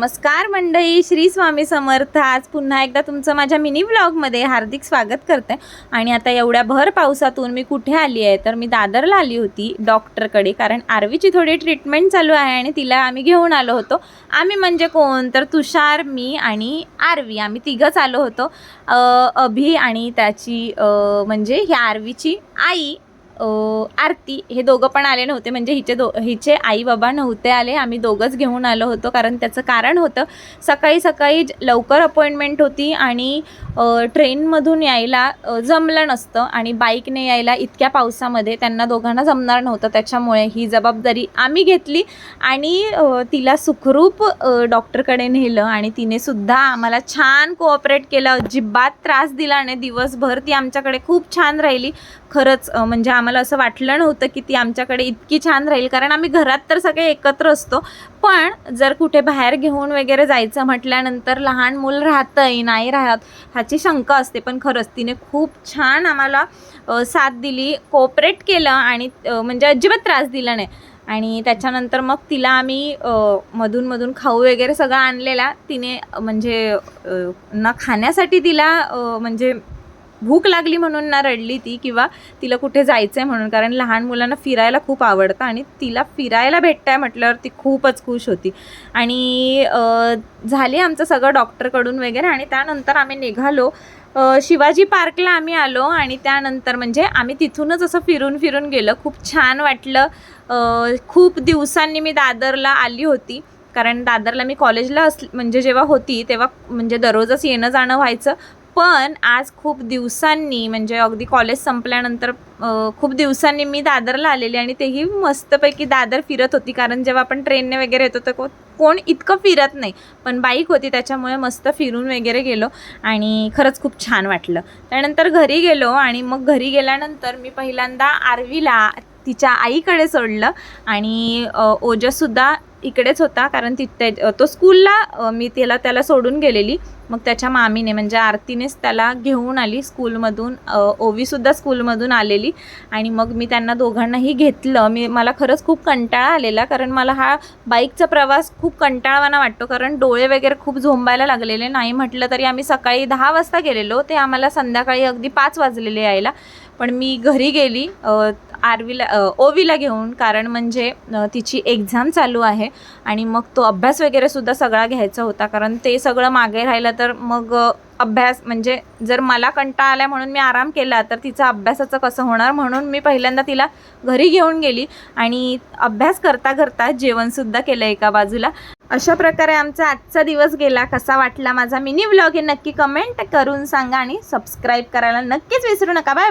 नमस्कार मंडळी श्री स्वामी समर्थ. आज पुन्हा एकदा तुमचं माझ्या मिनी ब्लॉगमध्ये हार्दिक स्वागत करते. आणि आता एवढ्या भर पावसातून मी कुठे आली आहे? तर मी दादरला आली होती डॉक्टरकडे कारण आरवीची थोडी ट्रीटमेंट चालू आहे आणि तिला आम्ही घेऊन आलो होतो. आम्ही म्हणजे कोण? तर तुषार मी आणि आरवी. आम्ही तिघंच आलो होतो. अभि आणि त्याची म्हणजे ही आरवीची आई आरती हे दोघं पण आले नव्हते. म्हणजे हिचे दो हिचे आई बाबा नव्हते आले. आम्ही दोघंच घेऊन आलो होतो. कारण त्याचं कारण होतं सकाळी सकाळी लवकर अपॉइंटमेंट होती आणि ट्रेनमधून यायला जमलं नसतं आणि बाईकने यायला इतक्या पावसामध्ये त्यांना दोघांना जमणार नव्हतं. त्याच्यामुळे ही जबाबदारी आम्ही घेतली आणि तिला सुखरूप डॉक्टरकडे नेलं आणि तिने सुद्धा आम्हाला छान कोऑपरेट केलं. अजिबात त्रास दिला नाही. दिवसभर ती आमच्याकडे खूप छान राहिली. खरंच म्हणजे आम्हाला असं वाटलं नव्हतं की ती आमच्याकडे इतकी छान राहील. कारण आम्ही घरात तर सगळे एकत्र असतो. पण जर कुठे बाहेर घेऊन वगैरे जायचं म्हटल्यानंतर लहान मूल राहतंय नाही राहत ह्याची शंका असते. पण खरंच तिने खूप छान आम्हाला साथ दिली कोऑपरेट केलं आणि म्हणजे अजिबात त्रास दिला नाही. आणि त्याच्यानंतर मग तिला आम्ही मधून मधून खाऊ वगैरे सगळं आणलेला. तिने म्हणजे न खाण्यासाठी तिला म्हणजे भूक लागली म्हणून ना रडली ती किंवा तिला कुठे जायचं आहे म्हणून. कारण लहान मुलांना फिरायला खूप आवडतं आणि तिला फिरायला भेटतं आहे म्हटल्यावर ती खूपच खुश होती. आणि झाली झाले आमचं सगळं डॉक्टरकडून वगैरे आणि त्यानंतर आम्ही निघालो. शिवाजी पार्कला आम्ही आलो आणि त्यानंतर म्हणजे आम्ही तिथूनच असं फिरून फिरून गेलो. खूप छान वाटलं. खूप दिवसांनी मी दादरला आली होती. कारण दादरला मी कॉलेजला अस म्हणजे जेव्हा होती तेव्हा म्हणजे दररोजच येणं जाणं व्हायचं. पण आज खूप दिवसांनी म्हणजे अगदी कॉलेज संपल्यानंतर खूप दिवसांनी मी दादरला आलेली आणि तेही मस्तपैकी दादर फिरत होती. कारण जेव्हा आपण ट्रेनने वगैरे येतो तर को- कोण इतकं फिरत नाही. पण बाईक होती त्याच्यामुळे मस्त फिरून वगैरे गेलो आणि खरंच खूप छान वाटलं. त्यानंतर घरी गेलो आणि मग घरी गेल्यानंतर मी पहिल्यांदा आरवीला तिच्या आईकडे सोडलं आणि ओजसुद्धा इकडेच होता कारण तिथे तो स्कूलला मी त्याला त्याला सोडून गेलेली. मग त्याच्या मामीने म्हणजे आरतीनेच त्याला घेऊन आली स्कूलमधून ओवीसुद्धा स्कूलमधून आलेली. आणि मग मी त्यांना दोघांनाही घेतलं. मी मला खरंच खूप कंटाळा आलेला कारण मला हा बाईकचा प्रवास खूप कंटाळवाना वाटतो कारण डोळे वगैरे खूप झोंबायला लागलेले. नाही म्हटलं तरी आम्ही सकाळी दहा वाजता गेलेलो. ते आम्हाला संध्याकाळी अगदी पाच वाजलेले यायला. पण मी घरी गेली. आरवीला ओवीला घेऊन कारण म्हणजे तिची एक्झाम चालू आहे आणि मग तो अभ्यास वगैरे सुद्धा सगळा घ्यायचा होता कारण ते सगळं मागे राहिलं तर मग अभ्यास म्हणजे जर मला कंटाळा आला म्हणून मी आराम केला तर तिचं अभ्यासाचं कसं होणार म्हणून मी पहिल्यांदा तिला घरी घेऊन गेली आणि अभ्यास करता करता जेवणसुद्धा केलं एका बाजूला. अशा प्रकारे आमचा आजचा दिवस गेला. कसा वाटला माझा मिनी व्लॉग हे नक्की कमेंट करून सांगा आणि सबस्क्राईब करायला नक्कीच विसरू नका. Bye bye